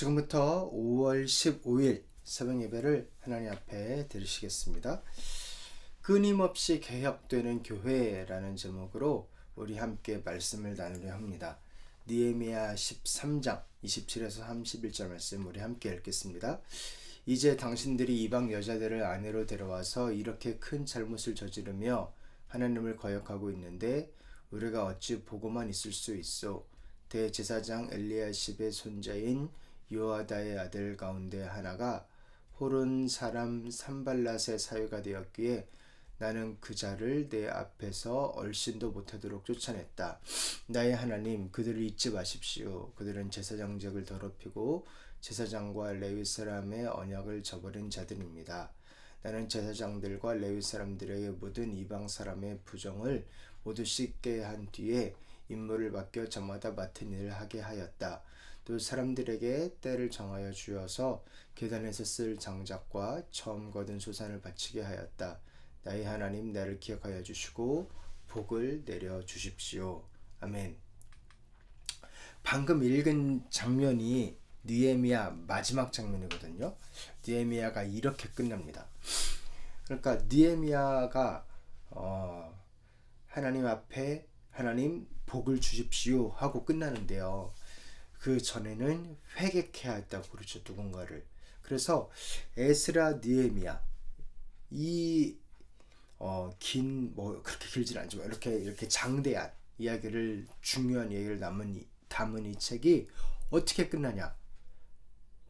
지금부터 5월 15일 새벽 예배를 하나님 앞에 드리시겠습니다. 끊임없이 개혁되는 교회라는 제목으로 우리 함께 말씀을 나누려 합니다. 니에미야 13장 27에서 31절 말씀 우리 함께 읽겠습니다. 이제 당신들이 이방 여자들을 아내로 데려와서 이렇게 큰 잘못을 저지르며 하나님을 거역하고 있는데 우리가 어찌 보고만 있을 수 있어 대제사장 엘리야십의 손자인 요아다의 아들 가운데 하나가 호른 사람 산발랏의 사유가 되었기에 나는 그 자를 내 앞에서 얼씬도 못하도록 쫓아냈다. 나의 하나님 그들을 잊지 마십시오. 그들은 제사장직을 더럽히고 제사장과 레위 사람의 언약을 저버린 자들입니다. 나는 제사장들과 레위 사람들에게 모든 이방 사람의 부정을 모두 씻게 한 뒤에 임무를 맡겨 저마다 맡은 일을 하게 하였다. 또 사람들에게 때를 정하여 주어서 계단에서 쓸 장작과 처음 거둔 소산을 바치게 하였다. 나의 하나님 나를 기억하여 주시고 복을 내려 주십시오. 아멘. 방금 읽은 장면이 느헤미야 마지막 장면이거든요. 느헤미야가 이렇게 끝납니다. 그러니까 느헤미야가 어, 하나님 앞에 하나님 복을 주십시오 하고 끝나는데요. 그 전에는 회개해야 했다고 그러죠 누군가를. 그래서 에스라 느헤미야 이 어, 긴, 뭐, 그렇게 길진 않지만, 이렇게, 이렇게 장대한 이야기를, 중요한 얘기를 이, 담은 이 책이 어떻게 끝나냐.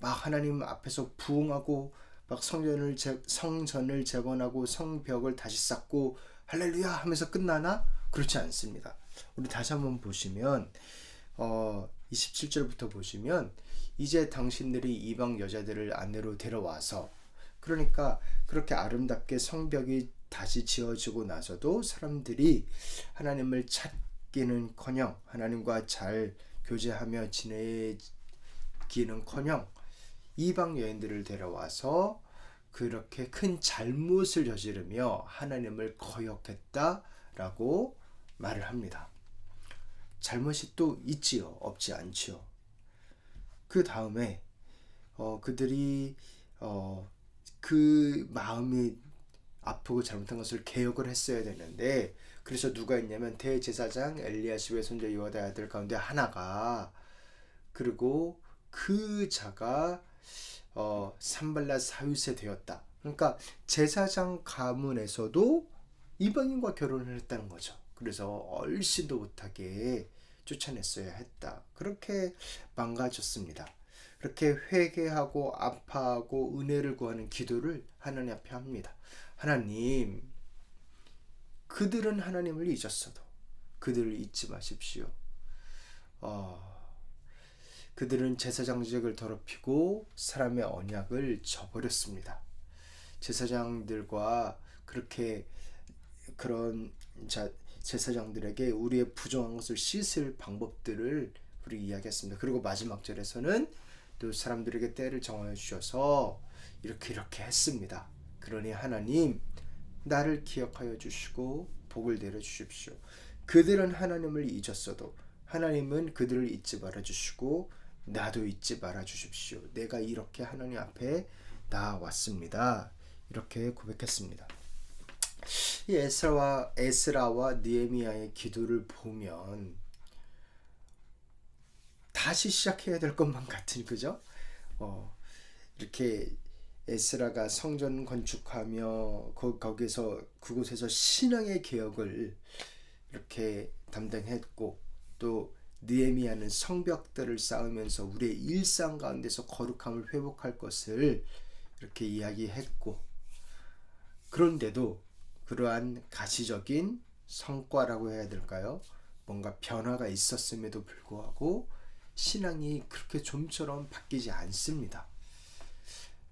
막 하나님 앞에서 부흥하고, 막 성전을, 재, 성전을 재건하고, 성벽을 다시 쌓고, 할렐루야 하면서 끝나나? 그렇지 않습니다. 우리 다시 한번 보시면, 어, 27절부터 보시면, 이제 당신들이 이방 여자들을 아내로 데려와서, 그러니까 그렇게 아름답게 성벽이 다시 지어지고 나서도 사람들이 하나님을 찾기는커녕 하나님과 잘 교제하며 지내기는커녕 이방 여인들을 데려와서 그렇게 큰 잘못을 저지르며 하나님을 거역했다 라고 말을 합니다. 잘못이 또 있지요, 없지 않지요. 그 다음에 어, 그들이 어, 그 마음이 아프고 잘못한 것을 개혁을 했어야 되는데 그래서 누가 있냐면 대제사장 엘리야십의 손자 요하다 아들 가운데 하나가 그리고 그 자가 어, 산발라 사유세 되었다. 그러니까 제사장 가문에서도 이방인과 결혼을 했다는 거죠. 그래서 얼씬도 못하게 쫓아냈어야 했다. 그렇게 망가졌습니다. 그렇게 회개하고 아파하고 은혜를 구하는 기도를 하나님 앞에 합니다. 하나님, 그들은 하나님을 잊었어도 그들을 잊지 마십시오. 어, 그들은 제사장직을 더럽히고 사람의 언약을 저버렸습니다. 제사장들과 그렇게 그런 자, 제사장들에게 우리의 부정한 것을 씻을 방법들을 우리 이야기했습니다. 그리고 마지막 절에서는 또 사람들에게 때를 정하여 주셔서 이렇게 이렇게 했습니다. 그러니 하나님 나를 기억하여 주시고 복을 내려 주십시오. 그들은 하나님을 잊었어도 하나님은 그들을 잊지 말아 주시고 나도 잊지 말아 주십시오. 내가 이렇게 하나님 앞에 나왔습니다. 이렇게 고백했습니다. 이 에스라와 에스라와 니에미아의 기도를 보면 다시 시작해야 될 것만 같은 그죠? 어, 이렇게 에스라가 성전 건축하며 거, 거기서 그곳에서 신앙의 개혁을 이렇게 담당했고 또 느헤미야는 성벽들을 쌓으면서 우리의 일상 가운데서 거룩함을 회복할 것을 이렇게 이야기했고 그런데도 그러한 가시적인 성과라고 해야 될까요? 뭔가 변화가 있었음에도 불구하고 신앙이 그렇게 좀처럼 바뀌지 않습니다.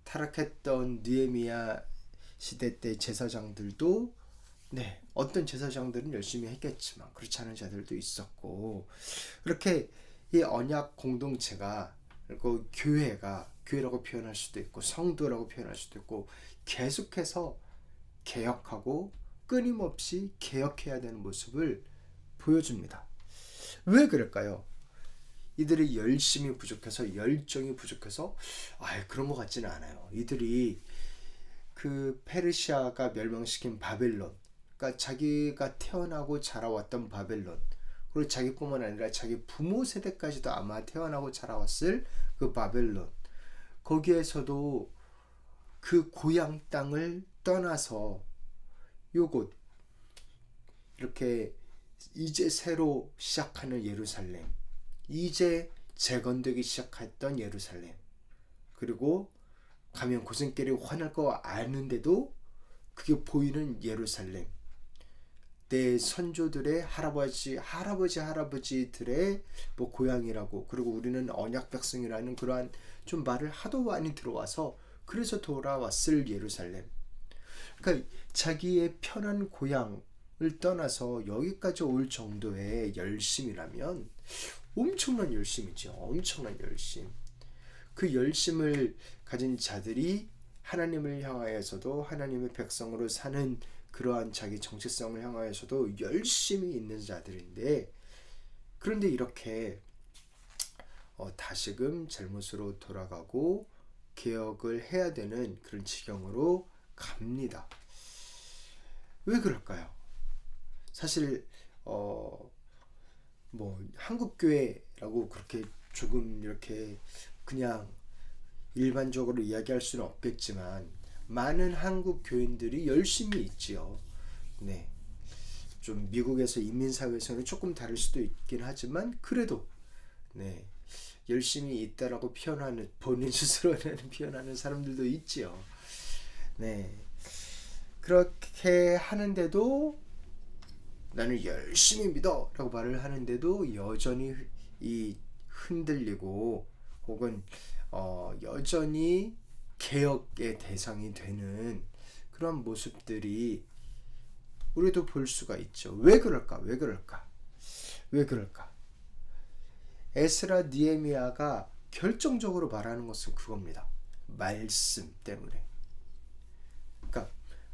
타락했던 느헤미야 시대 때 제사장들도 네 어떤 제사장들은 열심히 했겠지만 그렇지 않은 자들도 있었고 그렇게 이 언약 공동체가 그리고 교회가 교회라고 표현할 수도 있고 성도라고 표현할 수도 있고 계속해서 개혁하고 끊임없이 개혁해야 되는 모습을 보여줍니다. 왜 그럴까요? 이들이 열심이 부족해서 열정이 부족해서 아 그런 것 같지는 않아요. 이들이 그 페르시아가 멸망시킨 바벨론, 그러니까 자기가 태어나고 자라왔던 바벨론, 그리고 자기뿐만 아니라 자기 부모 세대까지도 아마 태어나고 자라왔을 그 바벨론, 거기에서도 그 고향 땅을 떠나서 요곳 이렇게 이제 새로 시작하는 예루살렘, 이제 재건되기 시작했던 예루살렘, 그리고 가면 고생길이 환할 거 아는데도 그게 보이는 예루살렘. 내 선조들의 할아버지, 할아버지, 할아버지들의 뭐 고향이라고 그리고 우리는 언약 백성이라는 그러한 좀 말을 하도 많이 들어와서 그래서 돌아왔을 예루살렘. 그러니까 자기의 편한 고향을 떠나서 여기까지 올 정도의 열심이라면 엄청난 열심이죠. 엄청난 열심. 그 열심을 가진 자들이 하나님을 향하여서도 하나님의 백성으로 사는 그러한 자기 정체성을 향하여서도 열심히 있는 자들인데 그런데 이렇게 어, 다시금 잘못으로 돌아가고 개혁을 해야 되는 그런 지경으로 갑니다. 왜 그럴까요? 사실 어, 뭐 한국 교회라고 그렇게 조금 이렇게 그냥 일반적으로 이야기할 수는 없겠지만 많은 한국 교인들이 열심히 있지요. 네. 좀 미국에서 이민 사회에서는 조금 다를 수도 있긴 하지만 그래도 네. 열심히 있다라고 표현하는 본인 스스로는 표현하는 사람들도 있지요. 네. 그렇게 하는데도 나는 열심히 믿어 라고 말을 하는데도 여전히 이 흔들리고 혹은 어, 여전히 개혁의 대상이 되는 그런 모습들이 우리도 볼 수가 있죠. 왜 그럴까? 왜 그럴까? 왜 그럴까? 에스라 니에미아가 결정적으로 말하는 것은 그겁니다. 말씀 때문에.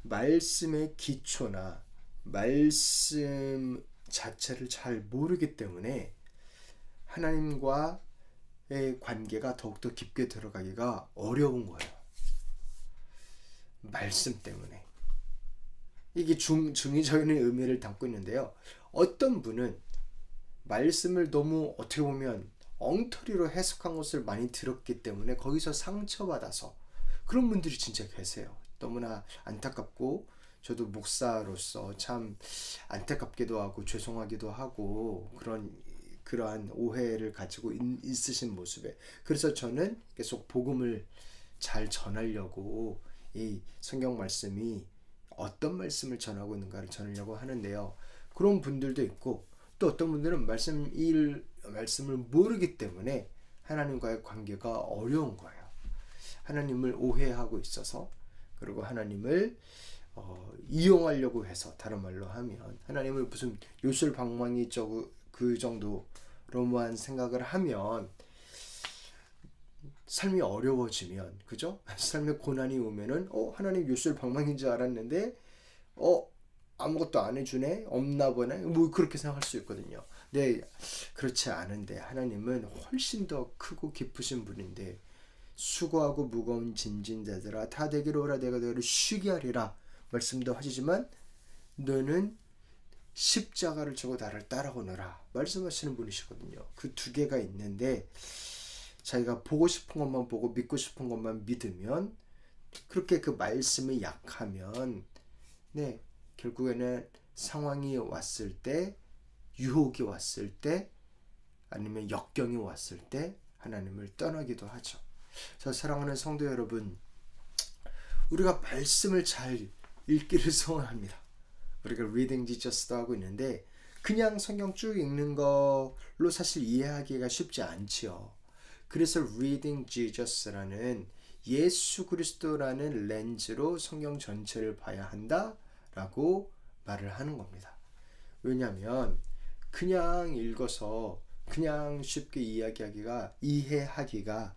말씀의 기초나 말씀 자체를 잘 모르기 때문에 하나님과 의 관계가 더욱더 깊게 들어가기가 어려운 거예요. 말씀 때문에. 이게 중, 중의적인 의미를 담고 있는데요. 어떤 분은 말씀을 너무 어떻게 보면 엉터리로 해석한 것을 많이 들었기 때문에 거기서 상처받아서 그런 분들이 진짜 계세요. 너무나 안타깝고 저도 목사로서 참 안타깝기도 하고 죄송하기도 하고 그런 그러한 오해를 가지고 있, 으신 모습에 그래서 저는 계속 복음을 잘 전하려고 이 성경 말씀이 어떤 말씀을 전하고 있는가를 전하려고 하는데요. 그런 분들도 있고 또 어떤 분들은 말씀 일 말씀을 모르기 때문에 하나님과의 관계가 어려운 거예요. 하나님을 오해하고 있어서 그리고 하나님을 어, 이용하려고 해서 다른 말로 하면 하나님을 무슨 요술 방망이 그 정도로만 생각을 하면 삶이 어려워지면 그죠? 삶에 고난이 오면은 어 하나님 요술 방망인 줄 알았는데 어 아무것도 안 해주네 없나 보네 뭐 그렇게 생각할 수 있거든요. 네 그렇지 않은데 하나님은 훨씬 더 크고 깊으신 분인데 수고하고 무거운 진진자들아 다 되기로 오라 내가 너를 쉬게 하리라 말씀도 하시지만 너는 십자가를 지고 나를 따라오너라 말씀하시는 분이시거든요. 그 두 개가 있는데 자기가 보고 싶은 것만 보고 믿고 싶은 것만 믿으면 그렇게 그 말씀이 약하면 네 결국에는 상황이 왔을 때 유혹이 왔을 때 아니면 역경이 왔을 때 하나님을 떠나기도 하죠. 저 사랑하는 성도 여러분 우리가 말씀을 잘 읽기를 소원합니다. 우리가 reading Jesus도 하고 있는데 그냥 성경 쭉 읽는 걸로 사실 이해하기가 쉽지 않지요. 그래서 reading Jesus라는 예수 그리스도라는 렌즈로 성경 전체를 봐야 한다라고 말을 하는 겁니다. 왜냐하면 그냥 읽어서 그냥 쉽게 이야기하기가 이해하기가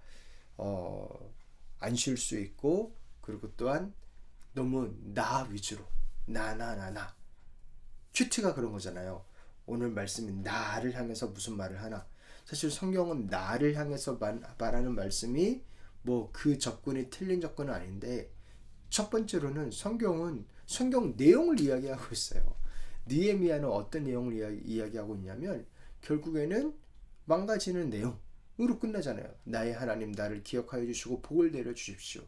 어, 안 쉬울 수 있고 그리고 또한 너무 나 위주로 나나나나 큐티가 그런 거잖아요. 오늘 말씀이 나를 향해서 무슨 말을 하나 사실 성경은 나를 향해서 말, 말하는 말씀이 뭐 그 접근이 틀린 접근은 아닌데 첫 번째로는 성경은 성경 내용을 이야기하고 있어요. 니에미아는 어떤 내용을 이야기, 이야기하고 있냐면 결국에는 망가지는 내용 으로 끝나잖아요. 나의 하나님 나를 기억하여 주시고 복을 내려 주십시오.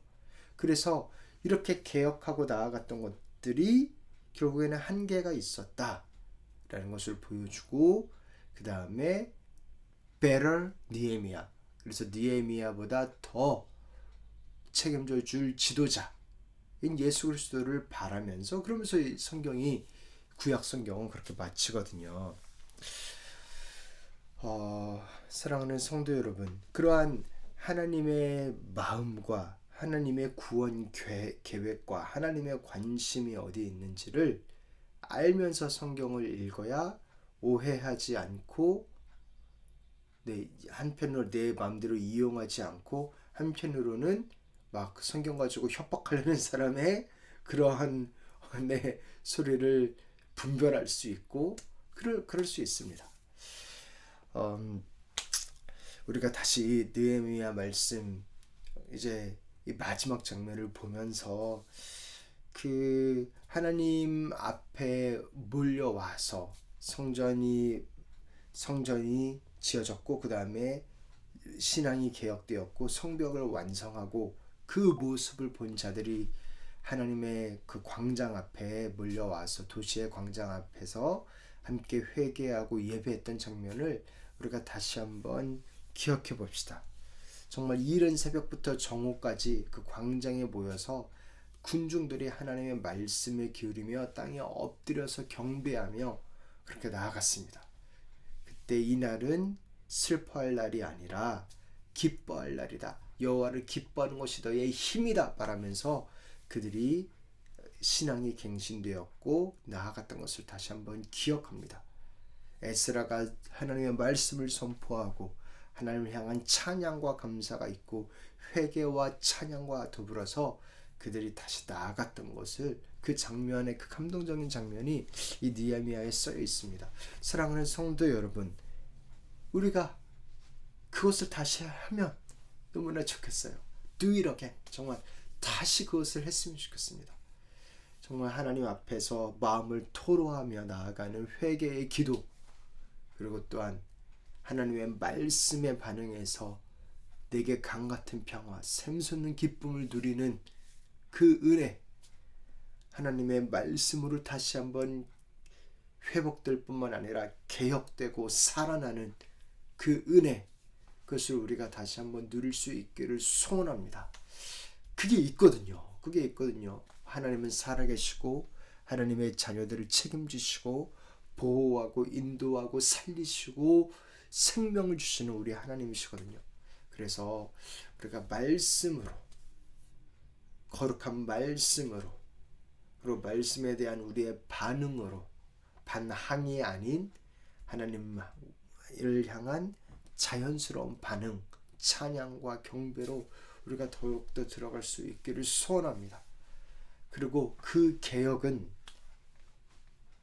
그래서 이렇게 개혁하고 나아갔던 것들이 결국에는 한계가 있었다라는 것을 보여주고 그 다음에 better 니에미아 그래서 니에미아보다 더 책임져 줄 지도자인 예수 그리스도를 바라면서 그러면서 이 성경이 구약 성경은 그렇게 마치거든요. 어, 사랑하는 성도 여러분, 그러한 하나님의 마음과 하나님의 구원 계, 계획과 하나님의 관심이 어디에 있는지를 알면서 성경을 읽어야 오해하지 않고 네, 한편으로 내 마음대로 이용하지 않고 한편으로는 막 성경 가지고 협박하려는 사람의 그러한 내 소리를 분별할 수 있고 그럴 그럴 수 있습니다. 음, 우리가 다시 느헤미야 말씀 이제 이 마지막 장면을 보면서 그 하나님 앞에 몰려와서 성전이 성전이 지어졌고 그 다음에 신앙이 개혁되었고 성벽을 완성하고 그 모습을 본 자들이 하나님의 그 광장 앞에 몰려와서 도시의 광장 앞에서 함께 회개하고 예배했던 장면을 우리가 다시 한번 기억해 봅시다. 정말 이른 새벽부터 정오까지 그 광장에 모여서 군중들이 하나님의 말씀에 기울이며 땅에 엎드려서 경배하며 그렇게 나아갔습니다. 그때 이 날은 슬퍼할 날이 아니라 기뻐할 날이다. 여호와를 기뻐하는 것이 너의 힘이다 말하면서 그들이 신앙이 갱신되었고 나아갔던 것을 다시 한번 기억합니다. 에스라가 하나님의 말씀을 선포하고 하나님을 향한 찬양과 감사가 있고 회개와 찬양과 더불어서 그들이 다시 나아갔던 것을 그 장면의 그 감동적인 장면이 이 니아미아에 쓰여 있습니다. 사랑하는 성도 여러분, 우리가 그것을 다시 하면 너무나 좋겠어요. Do it again. 정말 다시 그것을 했으면 좋겠습니다. 정말 하나님 앞에서 마음을 토로하며 나아가는 회개의 기도 그리고 또한 하나님의 말씀에 반응해서 내게 강 같은 평화, 샘솟는 기쁨을 누리는 그 은혜 하나님의 말씀으로 다시 한번 회복될 뿐만 아니라 개혁되고 살아나는 그 은혜 그것을 우리가 다시 한번 누릴 수 있기를 소원합니다. 그게 있거든요. 그게 있거든요. 하나님은 살아계시고 하나님의 자녀들을 책임지시고 보호하고 인도하고 살리시고 생명을 주시는 우리 하나님이시거든요. 그래서 우리가 말씀으로 거룩한 말씀으로 그리고 말씀에 대한 우리의 반응으로 반항이 아닌 하나님을 향한 자연스러운 반응, 찬양과 경배로 우리가 더욱더 들어갈 수 있기를 소원합니다. 그리고 그 개혁은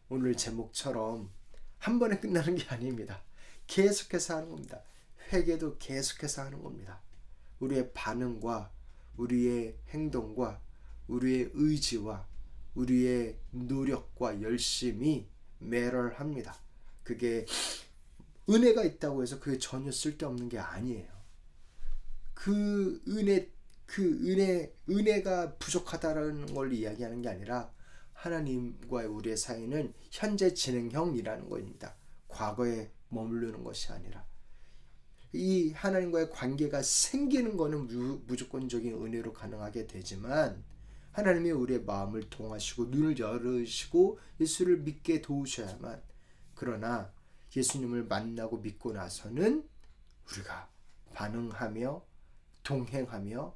오늘 제목처럼 한 번에 끝나는 게 아닙니다. 계속해서 하는 겁니다. 회개도 계속해서 하는 겁니다. 우리의 반응과 우리의 행동과 우리의 의지와 우리의 노력과 열심이 매럴합니다. 그게 은혜가 있다고 해서 그게 전혀 쓸데없는 게 아니에요. 그 은혜 그 은혜 은혜가 부족하다라는 걸 이야기하는 게 아니라 하나님과의 우리의 사이는 현재 진행형이라는 겁니다. 과거에 머무르는 것이 아니라 이 하나님과의 관계가 생기는 것은 무조건적인 은혜로 가능하게 되지만 하나님이 우리의 마음을 통하시고 눈을 열으시고 예수를 믿게 도우셔야만 그러나 예수님을 만나고 믿고 나서는 우리가 반응하며 동행하며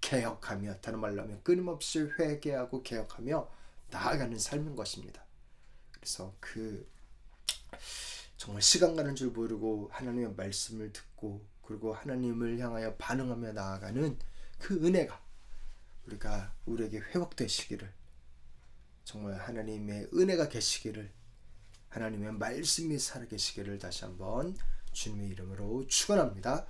개혁하며 다른 말로 하면 끊임없이 회개하고 개혁하며 나아가는 삶인 것입니다. 그래서 그 정말 시간 가는 줄 모르고 하나님의 말씀을 듣고 그리고 하나님을 향하여 반응하며 나아가는 그 은혜가 우리가 우리에게 회복되시기를 정말 하나님의 은혜가 계시기를 하나님의 말씀이 살아계시기를 다시 한번 주님의 이름으로 축원합니다.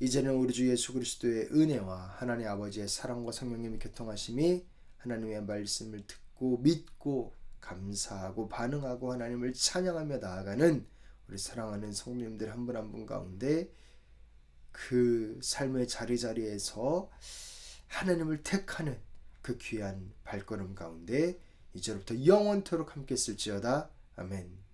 이제는 우리 주 예수 그리스도의 은혜와 하나님 아버지의 사랑과 성령님의 교통하심이 하나님의 말씀을 듣고 믿고 감사하고 반응하고 하나님을 찬양하며 나아가는 우리 사랑하는 성도님들 한분 한 분 가운데 그 삶의 자리자리에서 하나님을 택하는 그 귀한 발걸음 가운데 이제부터 영원토록 함께 쓸지어다 아멘.